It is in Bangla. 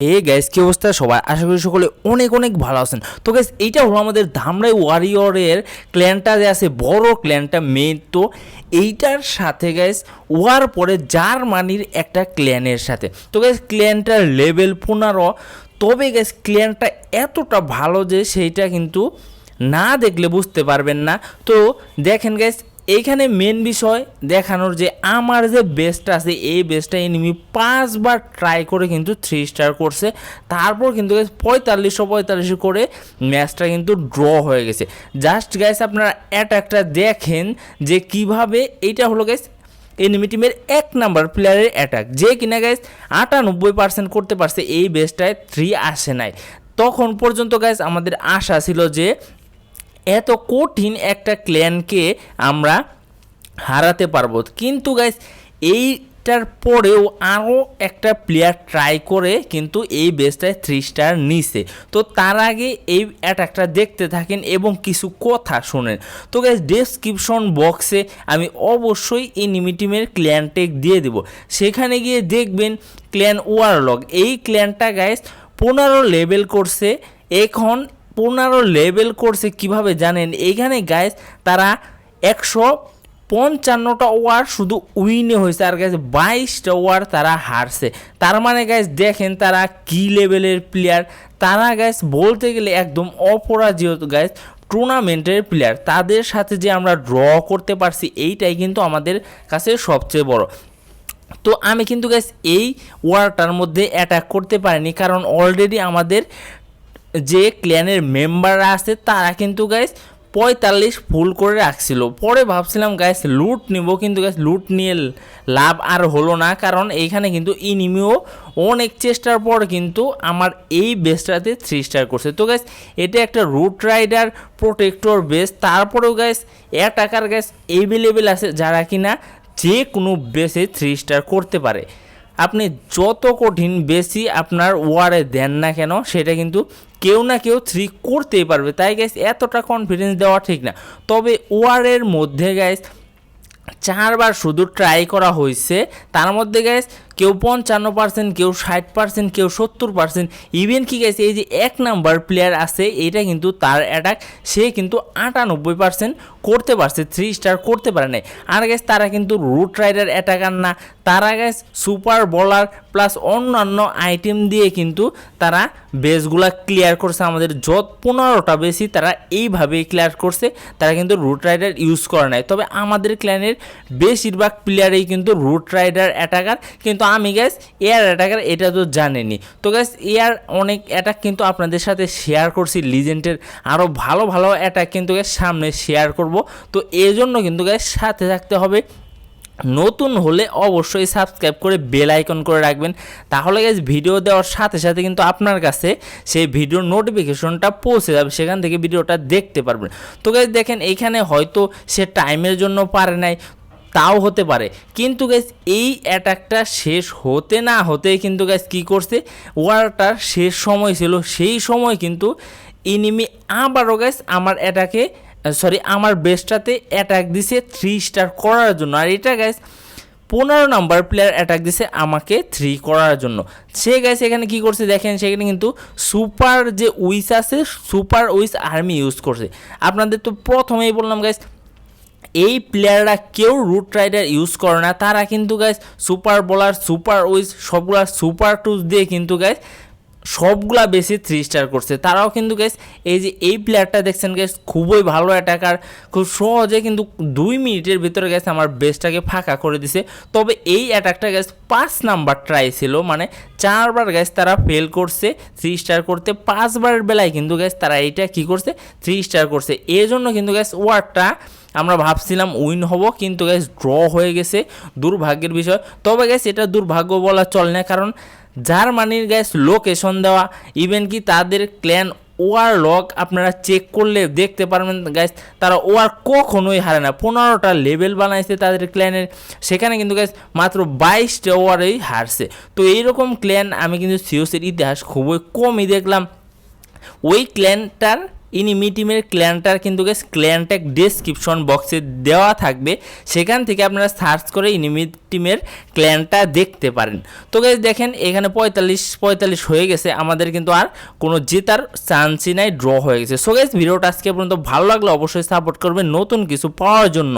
এ গ্যাস কি অবস্থা সবাই? আশা করি সকলে অনেক অনেক ভালো আছেন। তো গ্যাস এইটা হলো আমাদের ধামরাই ওয়ারিয়রের ক্ল্যানটা যে আছে, বড় ক্ল্যানটা মেন তো এইটার সাথে গ্যাস ওয়ার পরে জার্মানির একটা ক্ল্যানের সাথে। তো গ্যাস ক্ল্যানটার লেভেল পনেরো। তবে গ্যাস ক্ল্যানটা এতটা ভালো যে সেইটা কিন্তু না দেখলে বুঝতে পারবেন না। তো দেখেন গ্যাস এইখানে মেন বিষয় দেখানোর যে আমার যে বেস্ট আছে, এই বেস্টটা এনিমি পাঁচবার ট্রাই করে কিন্তু থ্রি স্টার করছে। তারপর কিন্তু পঁয়তাল্লিশশো পঁয়তাল্লিশশো করে ম্যাচটা কিন্তু ড্র হয়ে গেছে। জাস্ট গাইস আপনারা অ্যাটাকটা দেখেন যে কীভাবে এইটা হলো গাইস এনিমি টিমের এক নাম্বার প্লেয়ারের অ্যাটাক যে কিনা গাইস আটানব্বই পার্সেন্ট করতে পারছে, এই বেস্টটায় থ্রি আসে নাই। তখন পর্যন্ত গাইস আমাদের আশা ছিল যে এত কঠিন একটা ক্ল্যানকে আমরা হারাতে পারব। কিন্তু গাইস এইটার পরেও আরও একটা প্লেয়ার ট্রাই করে কিন্তু এই বেসটায় থ্রি স্টার নিছে। তো তার আগে এই অ্যাটাকটা দেখতে থাকেন এবং কিছু কথা শোনেন। তো গাইস ডেসক্রিপশন বক্সে আমি অবশ্যই এই নিমিটিমের ক্ল্যান টেক দিয়ে দেব। সেখানে গিয়ে দেখবেন ক্ল্যান ওয়ারলগ এই ক্ল্যানটা গাইস পনেরো লেভেল করছে। এখন পনেরো লেভেল করছে কীভাবে জানেন? এইখানে গাইস তারা একশো পঞ্চান্নটা ওয়ার শুধু উইনে হয়েছে আর গাইস বাইশটা ওয়ার তারা হারছে। তার মানে গাইস দেখেন তারা কি লেভেলের প্লেয়ার তারা গাইস বলতে গেলে একদম অপরাজিত গাইস টুর্নামেন্টের প্লেয়ার তাদের সাথে যে আমরা ড্র করতে পারছি, এইটাই কিন্তু আমাদের কাছে সবচেয়ে বড়। তো আমি কিন্তু গাইস এই ওয়ারটার মধ্যে অ্যাটাক করতে পারিনি, কারণ অলরেডি আমাদের যে ক্ল্যানের মেম্বাররা আছে, তারা কিন্তু গাইস পঁয়তাল্লিশ ফুল করে রাখছিল। পরে ভাবছিলাম গাইস লুট নিব কিন্তু গাইস লুট নিয়ে লাভ আর হলো না। কারণ এইখানে কিন্তু ইনিমিও অনেক চেষ্টার পর কিন্তু আমার এই বেসটাতে থ্রি স্টার করছে। তো গাইস এটা একটা রুট রাইডার প্রোটেক্টর বেস তারপরেও গাইস টাকার গাইস এভেলেবেল আছে যারা কিনা যে কোনো বেসে থ্রি স্টার করতে পারে। আপনি যত কঠিন বেশি আপনার ওয়ারে দেন না কেন, সেটা কিন্তু কেউ না কেউ থ্রি করতেই পারবে। তাই গ্যাস এতটা কনফিডেন্স দেওয়া ঠিক না। তবে ওয়ারের মধ্যে গ্যাস চারবার শুধু ট্রাই করা হয়েছে। তার মধ্যে গ্যাস কেউ পঞ্চান্ন পার্সেন্ট কেউ ষাট পার্সেন্ট কেউ সত্তর পার্সেন্ট ইভেন কি গেছে এই যে এক নাম্বার প্লেয়ার আছে এটা কিন্তু তার অ্যাটাক সে কিন্তু আটানব্বই পার্সেন্ট করতে পারছে থ্রি স্টার করতে পারে নাই। আর গ্যাস তারা কিন্তু রুট রাইডার অ্যাটাকার না। তারা গ্যাস সুপার বলার প্লাস অন্যান্য আইটেম দিয়ে কিন্তু তারা বেসগুলা ক্লিয়ার করছে। আমাদের যত পনেরোটা বেশি তারা এইভাবেই ক্লিয়ার করছে। তারা কিন্তু রুট রাইডার ইউজ করে নাই। তবে আমাদের ক্ল্যানের বেশিরভাগ প্লেয়ারেই কিন্তু রুট রাইডার অ্যাটাকার কিন্তু আমি গ্যাস এয়ার অ্যাটাকার এটা তো জানেনি। তো গ্যাস এয়ার অনেক অ্যাটাক কিন্তু আপনাদের সাথে শেয়ার করছি লিজেন্ডের আরও ভালো ভালো অ্যাটাক কিন্তু গ্যাস সামনে শেয়ার করব। তো এই জন্য কিন্তু গ্যাস সাথে থাকতে হবে। নতুন হলে অবশ্যই সাবস্ক্রাইব করে বেল আইকন করে রাখবেন। তাহলে গ্যাস ভিডিও দেওয়ার সাথে সাথে কিন্তু আপনার কাছে সেই ভিডিওর নোটিফিকেশনটা পৌঁছে যাবে, সেখান থেকে ভিডিওটা দেখতে পারবেন। তো গ্যাস দেখেন এইখানে হয়তো সে টাইমের জন্য পারে নাই। তাও হতে পারে। কিন্তু গ্যাস এই অ্যাটাকটা শেষ হতে না হতেই কিন্তু গ্যাস কী করছে? ওয়ারটার শেষ সময় ছিল, সেই সময় কিন্তু ইনিমি আবারও গ্যাস আমার অ্যাটাকে সরি আমার বেস্টটাতে অ্যাটাক দিছে থ্রি স্টার করার জন্য। আর এটা গ্যাস পনেরো নাম্বার প্লেয়ার অ্যাটাক দিছে আমাকে থ্রি করার জন্য। সে গ্যাস এখানে কি করছে? দেখেন, সেখানে কিন্তু সুপার যে উইস আছে সুপার উইস আর্মি ইউজ করছে। আপনাদের তো প্রথমেই বললাম গ্যাস এই প্লেয়াররা কেউ রুট রাইডার ইউজ করে না। তারা কিন্তু guys super bowler super wiz সবগুলা সুপার টুস দিয়ে কিন্তু গাইস সবগুলা বেশি থ্রি স্টার করছে। তারাও কিন্তু গ্যাস এই যে এই প্লেয়ারটা দেখছেন গ্যাস খুবই ভালো অ্যাটাকার খুব সহজে কিন্তু দুই মিনিটের ভিতরে গ্যাস আমার বেসটাকে ফাঁকা করে দিছে। তবে এই অ্যাটাকটা গ্যাস পাঁচ নাম্বার ট্রাই ছিল মানে চারবার গ্যাস তারা ফেল করছে থ্রি স্টার করতে। পাঁচবারের বেলায় কিন্তু গ্যাস তারা এইটা কি করছে থ্রি স্টার করছে। এই জন্য কিন্তু গ্যাস ওয়ার্ডটা আমরা ভাবছিলাম উইন হব, কিন্তু গ্যাস ড্র হয়ে গেছে। দুর্ভাগ্যের বিষয়। তবে গ্যাস এটা দুর্ভাগ্য বলা চলে না, কারণ জার্মানির গ্যাস লোকেশন দেওয়া ইভেন কি তাদের ক্ল্যান ওয়ার লক আপনারা চেক করলে দেখতে পারবেন গ্যাস তারা ওয়ার কখনোই হারে না। পনেরোটা লেভেল বানাইছে তাদের ক্ল্যানের সেখানে কিন্তু গ্যাস মাত্র বাইশটা ওয়ারেই হারছে। তো এইরকম ক্ল্যান আমি কিন্তু সিওসির ইতিহাস খুবই কমই দেখলাম। ওই ক্ল্যানটার ইনিমি টিমের ক্ল্যানটার কিন্তু গেস ক্ল্যানটেক ডেসক্রিপশন বক্সে দেওয়া থাকবে। সেখান থেকে আপনারা সার্চ করে ইনিমি টিমের ক্ল্যানটা দেখতে পারেন। তো গেস দেখেন এখানে পঁয়তাল্লিশ পঁয়তাল্লিশ হয়ে গেছে। আমাদের কিন্তু আর কোনো জেতার চান্সই নাই ড্র হয়ে গেছে। সো গেস ভিডিওটা আজকে পর্যন্ত ভালো লাগলে অবশ্যই সাপোর্ট করবে নতুন কিছু পাওয়ার জন্য।